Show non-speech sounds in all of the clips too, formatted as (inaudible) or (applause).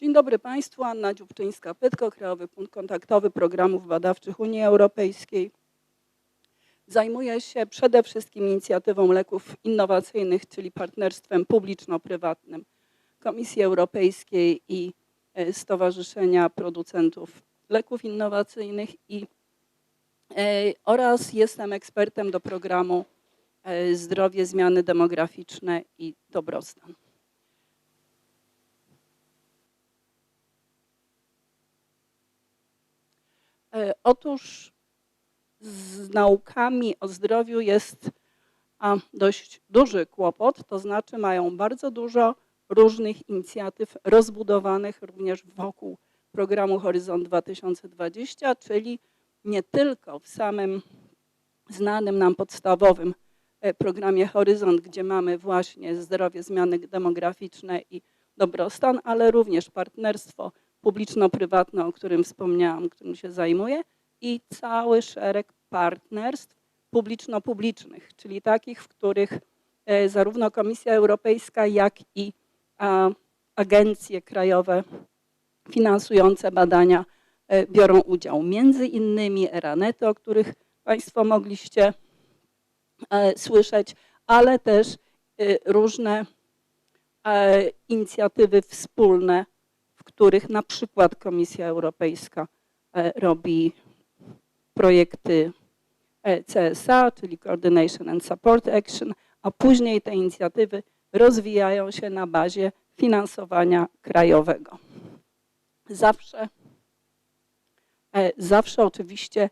Dzień dobry Państwu, Anna Dziubczyńska-Pytko, Krajowy Punkt Kontaktowy Programów Badawczych Unii Europejskiej. Zajmuję się przede wszystkim inicjatywą leków innowacyjnych, czyli partnerstwem publiczno-prywatnym Komisji Europejskiej i e, Stowarzyszenia Producentów Leków Innowacyjnych i, e, oraz jestem ekspertem do programu e, Zdrowie, Zmiany Demograficzne i Dobrostan. Otóż z naukami o zdrowiu jest dość duży kłopot, to znaczy mają bardzo dużo różnych inicjatyw rozbudowanych również wokół programu Horyzont 2020, czyli nie tylko w samym znanym nam podstawowym e, programie Horyzont, gdzie mamy właśnie zdrowie, zmiany demograficzne i dobrostan, ale również partnerstwo publiczno-prywatne, o którym wspomniałam, którym się zajmuję, i cały szereg partnerstw publiczno-publicznych, czyli takich, w których e, zarówno Komisja Europejska, jak i agencje krajowe finansujące badania e, biorą udział. Między innymi Eranety, o których Państwo mogliście e, słyszeć, ale też różne inicjatywy wspólne, których na przykład Komisja Europejska e, robi projekty e, CSA, czyli Coordination and Support Action, a później te inicjatywy rozwijają się na bazie finansowania krajowego. Zawsze, e, zawsze oczywiście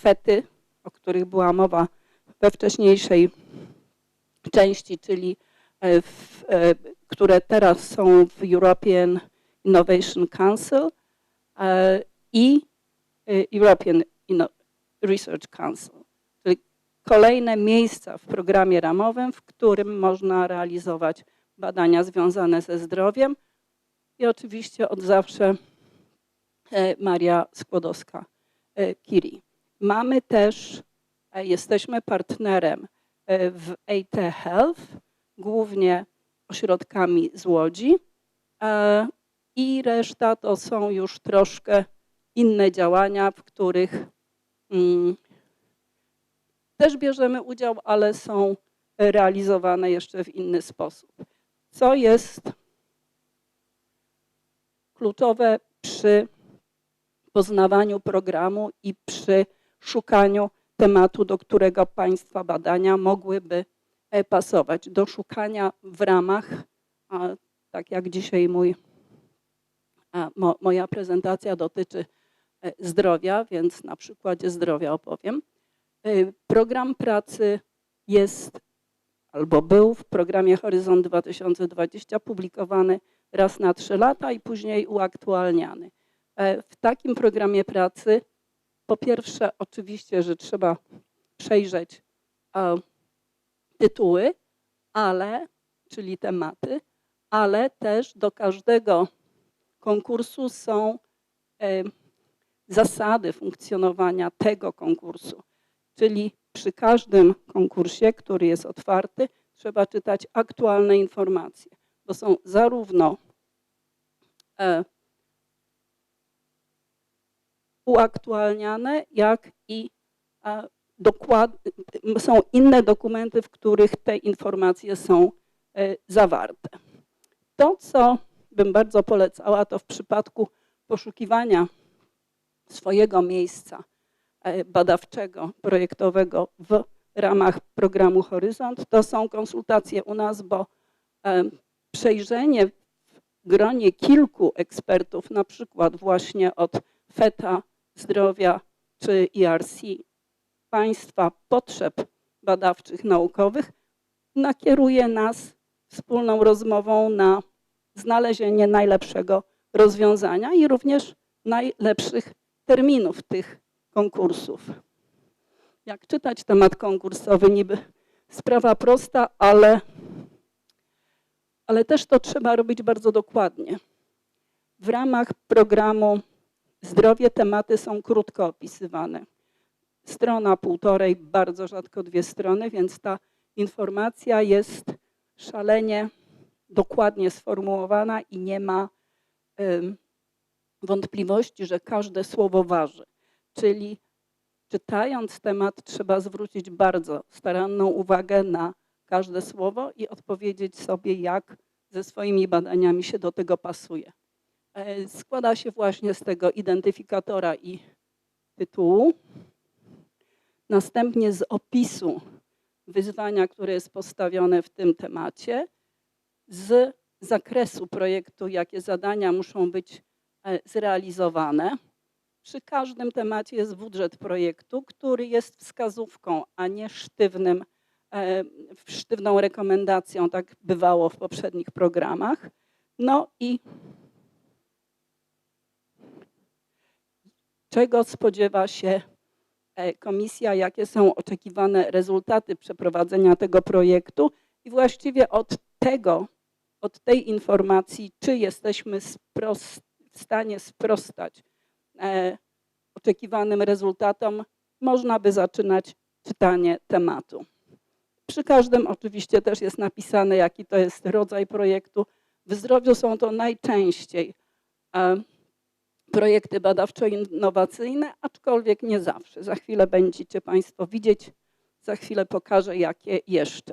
fety, o których była mowa we wcześniejszej części, czyli w, które teraz są w European Innovation Council e, i e, European Research Council, czyli kolejne miejsca w programie ramowym, w którym można realizować badania związane ze zdrowiem i oczywiście od zawsze e, Maria Skłodowska-Curie. Mamy też, jesteśmy partnerem w AT Health, głównie ośrodkami z Łodzi i reszta to są już troszkę inne działania, w których mm, też bierzemy udział, ale są realizowane jeszcze w inny sposób. Co jest kluczowe przy poznawaniu programu i przy szukaniu tematu, do którego Państwa badania mogłyby e, pasować. Do szukania w ramach, tak jak dzisiaj mój, mo, moja prezentacja dotyczy e, zdrowia, więc na przykładzie zdrowia opowiem. E, Program pracy jest albo był w programie Horyzont 2020 publikowany raz na trzy lata i później uaktualniany. E, W takim programie pracy po pierwsze oczywiście, że trzeba przejrzeć tytuły, ale, czyli tematy, ale też do każdego konkursu są e, zasady funkcjonowania tego konkursu. Czyli przy każdym konkursie, który jest otwarty, trzeba czytać aktualne informacje, bo są zarówno e, uaktualniane, jak i dokład, są inne dokumenty, w których te informacje są e, zawarte. To, co bym bardzo polecała, to w przypadku poszukiwania swojego miejsca e, badawczego, projektowego w ramach programu Horyzont, to są konsultacje u nas, bo e, przejrzenie w gronie kilku ekspertów, na przykład właśnie od FETA, zdrowia czy ERC, państwa potrzeb badawczych, naukowych, nakieruje nas wspólną rozmową na znalezienie najlepszego rozwiązania i również najlepszych terminów tych konkursów. Jak czytać temat konkursowy? Niby sprawa prosta, ale, ale też to trzeba robić bardzo dokładnie. W ramach programu Zdrowie tematy są krótko opisywane. Strona, półtorej, bardzo rzadko dwie strony, więc ta informacja jest szalenie dokładnie sformułowana i nie ma wątpliwości, że każde słowo waży. Czyli czytając temat trzeba zwrócić bardzo staranną uwagę na każde słowo i odpowiedzieć sobie, jak ze swoimi badaniami się do tego pasuje. E, Składa się właśnie z tego identyfikatora i tytułu, następnie z opisu wyzwania, które jest postawione w tym temacie, z zakresu projektu, jakie zadania muszą być e, zrealizowane. Przy każdym temacie jest budżet projektu, który jest wskazówką, a nie sztywnym, e, sztywną rekomendacją, tak bywało w poprzednich programach. No i czego spodziewa się e, komisja, jakie są oczekiwane rezultaty przeprowadzenia tego projektu i właściwie od tego, od tej informacji, czy jesteśmy w stanie sprostać e, oczekiwanym rezultatom, można by zaczynać czytanie tematu. Przy każdym oczywiście też jest napisane, jaki to jest rodzaj projektu. W zdrowiu są to najczęściej e, projekty badawczo-innowacyjne, aczkolwiek nie zawsze. Za chwilę będziecie Państwo widzieć, za chwilę pokażę, jakie jeszcze.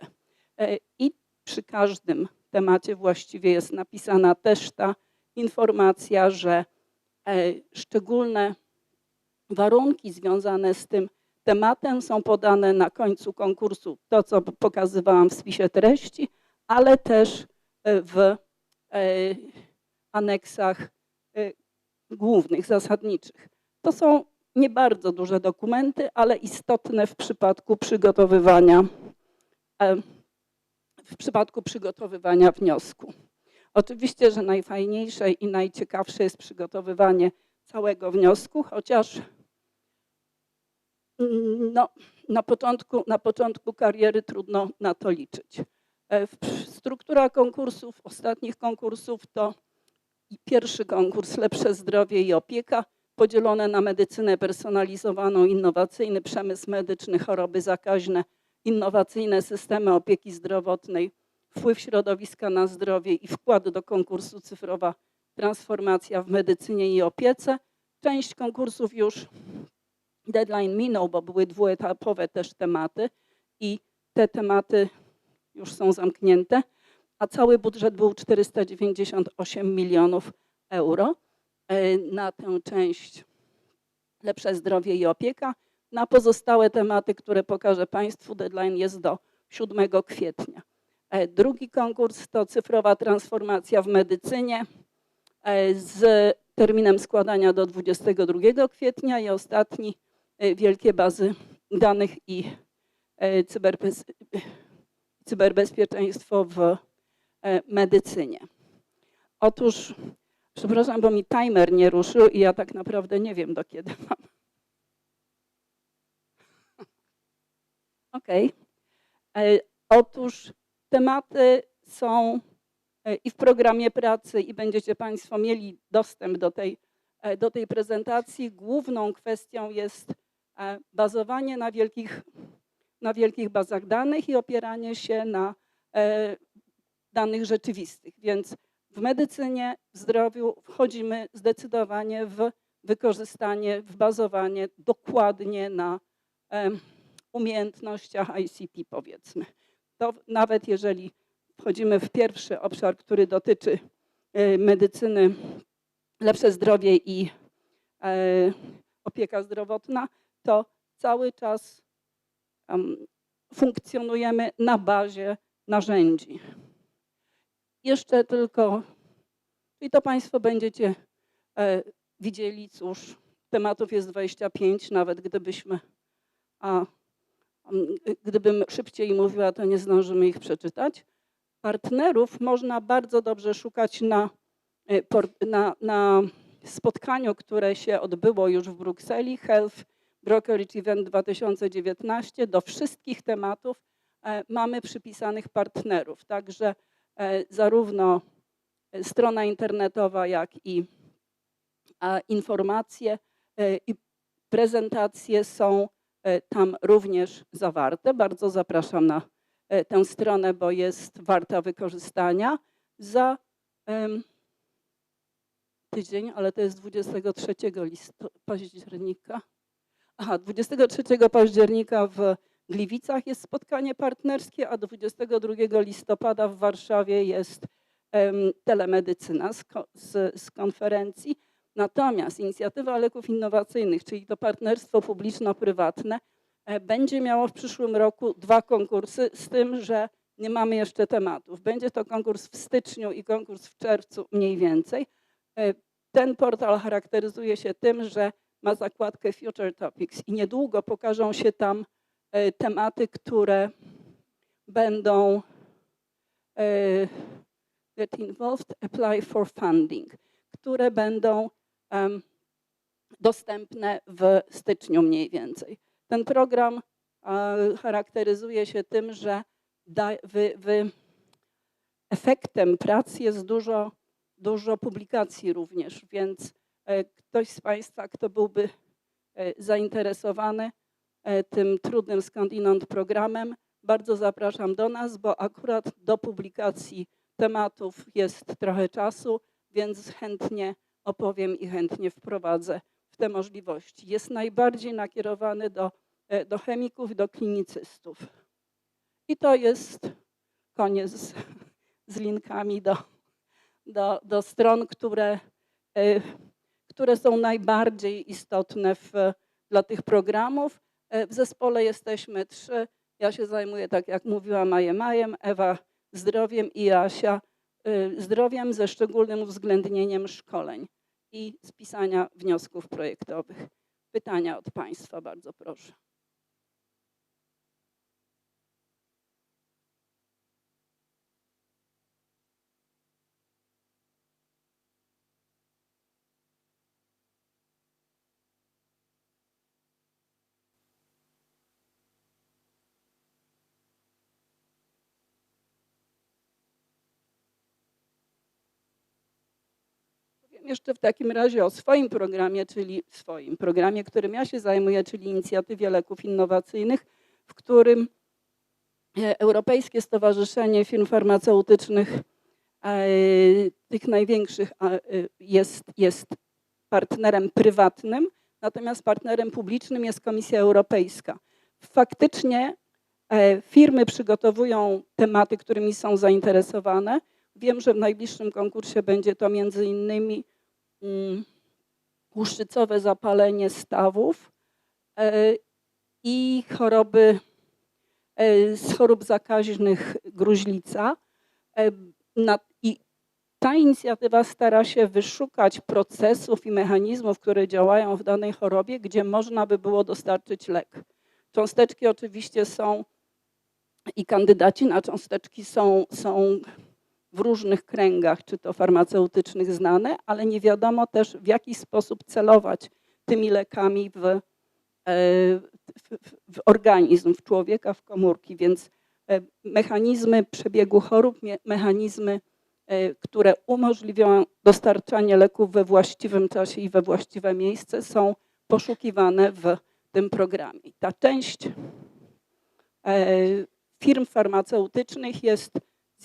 E, I przy każdym temacie właściwie jest napisana też ta informacja, że e, szczególne warunki związane z tym tematem są podane na końcu konkursu, to co pokazywałam w spisie treści, ale też e, w e, aneksach głównych, zasadniczych. To są nie bardzo duże dokumenty, ale istotne w przypadku przygotowywania, w przypadku przygotowywania wniosku. Oczywiście, że najfajniejsze i najciekawsze jest przygotowywanie całego wniosku, chociaż mm, no, na, początku, na początku kariery trudno na to liczyć. E, Struktura konkursów, ostatnich konkursów to pierwszy konkurs Lepsze zdrowie i opieka, podzielone na medycynę personalizowaną, innowacyjny przemysł medyczny, choroby zakaźne, innowacyjne systemy opieki zdrowotnej, wpływ środowiska na zdrowie i wkład do konkursu cyfrowa transformacja w medycynie i opiece. Część konkursów już deadline minął, bo były dwuetapowe też tematy i te tematy już są zamknięte, a cały budżet był 498 milionów euro e, na tę część lepsze zdrowie i opieka. Na pozostałe tematy, które pokażę Państwu, deadline jest do 7 kwietnia. E, Drugi konkurs to cyfrowa transformacja w medycynie e, z terminem składania do 22 kwietnia i ostatni e, wielkie bazy danych i cyberbez, cyberbezpieczeństwo w medycynie. Otóż, przepraszam, bo mi timer nie ruszył i ja tak naprawdę nie wiem do kiedy mam. Okej. E, Otóż tematy są e, i w programie pracy i będziecie Państwo mieli dostęp do tej, e, do tej prezentacji. Główną kwestią jest bazowanie na wielkich, na wielkich bazach danych i opieranie się na danych rzeczywistych. Więc w medycynie, w zdrowiu wchodzimy zdecydowanie w wykorzystanie, w bazowanie dokładnie na umiejętnościach ICT, powiedzmy. To nawet jeżeli wchodzimy w pierwszy obszar, który dotyczy e, medycyny, lepsze zdrowie i e, opieka zdrowotna, to cały czas em, funkcjonujemy na bazie narzędzi. Jeszcze tylko, i to Państwo będziecie e, widzieli, cóż, tematów jest 25, nawet gdybyśmy, a gdybym szybciej mówiła, to nie zdążymy ich przeczytać. Partnerów można bardzo dobrze szukać na, e, na, na spotkaniu, które się odbyło już w Brukseli, Health Brokerage Event 2019. Do wszystkich tematów e, mamy przypisanych partnerów, także e, zarówno strona internetowa, jak i informacje i prezentacje są tam również zawarte. Bardzo zapraszam na e, tę stronę, bo jest warta wykorzystania. Za, tydzień, ale to jest 23 listo- października. Aha, 23 października w Gliwicach jest spotkanie partnerskie, a 22 listopada w Warszawie jest em, telemedycyna z konferencji. Natomiast inicjatywa leków innowacyjnych, czyli to partnerstwo publiczno-prywatne, e, będzie miało w przyszłym roku dwa konkursy, z tym, że nie mamy jeszcze tematów. Będzie to konkurs w styczniu i konkurs w czerwcu mniej więcej. E, Ten portal charakteryzuje się tym, że ma zakładkę Future Topics i niedługo pokażą się tam e, tematy, które będą get involved, apply for funding, które będą dostępne w styczniu mniej więcej. Ten program e, charakteryzuje się tym, że da, wy, wy, efektem prac jest dużo, dużo publikacji również, więc e, ktoś z Państwa, kto byłby e, zainteresowany tym trudnym skądinąd programem, bardzo zapraszam do nas, bo akurat do publikacji tematów jest trochę czasu, więc chętnie opowiem i chętnie wprowadzę w te możliwości. Jest najbardziej nakierowany do, e, do chemików do klinicystów. I to jest koniec z, (laughs) z linkami do, do, do stron, które, e, które są najbardziej istotne w, dla tych programów. E, W zespole jesteśmy trzy. Ja się zajmuję, tak jak mówiła, Majem Majem, Ewa zdrowiem i Asia y, zdrowiem ze szczególnym uwzględnieniem szkoleń i spisania wniosków projektowych. Pytania od Państwa, bardzo proszę. Jeszcze w takim razie o swoim programie, czyli swoim programie, którym ja się zajmuję, czyli inicjatywie leków innowacyjnych, w którym e, Europejskie Stowarzyszenie Firm Farmaceutycznych, e, tych największych, e, jest, jest partnerem prywatnym, natomiast partnerem publicznym jest Komisja Europejska. Faktycznie firmy przygotowują tematy, którymi są zainteresowane. Wiem, że w najbliższym konkursie będzie to między innymi łuszczycowe zapalenie stawów e, i choroby e, z chorób zakaźnych gruźlica. E, I ta inicjatywa stara się wyszukać procesów i mechanizmów, które działają w danej chorobie, gdzie można by było dostarczyć lek. Cząsteczki oczywiście są i kandydaci na cząsteczki są, są w różnych kręgach, czy to farmaceutycznych znane, ale nie wiadomo też w jaki sposób celować tymi lekami w, e, w, w- organizm, w człowieka, w komórki. Więc e, mechanizmy przebiegu chorób, mechanizmy, e, które umożliwią dostarczanie leków we właściwym czasie i we właściwe miejsce są poszukiwane w tym programie. Ta część firm farmaceutycznych jest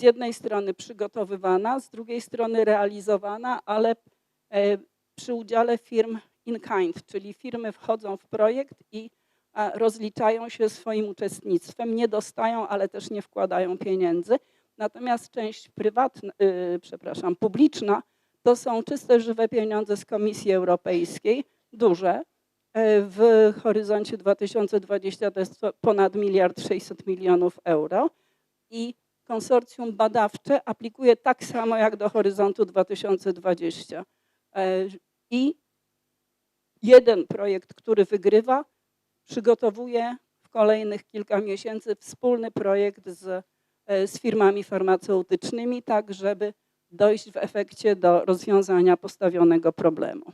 z jednej strony przygotowywana, z drugiej strony realizowana, ale e, przy udziale firm in kind, czyli firmy wchodzą w projekt i rozliczają się swoim uczestnictwem, nie dostają, ale też nie wkładają pieniędzy. Natomiast część prywatna, y, przepraszam, publiczna to są czyste, żywe pieniądze z Komisji Europejskiej, duże. E, W horyzoncie 2020 to jest ponad miliard 600 milionów euro i konsorcjum badawcze aplikuje tak samo jak do horyzontu 2020. E, I jeden projekt, który wygrywa, przygotowuje w kolejnych kilka miesięcy wspólny projekt z, e, z firmami farmaceutycznymi, tak żeby dojść w efekcie do rozwiązania postawionego problemu.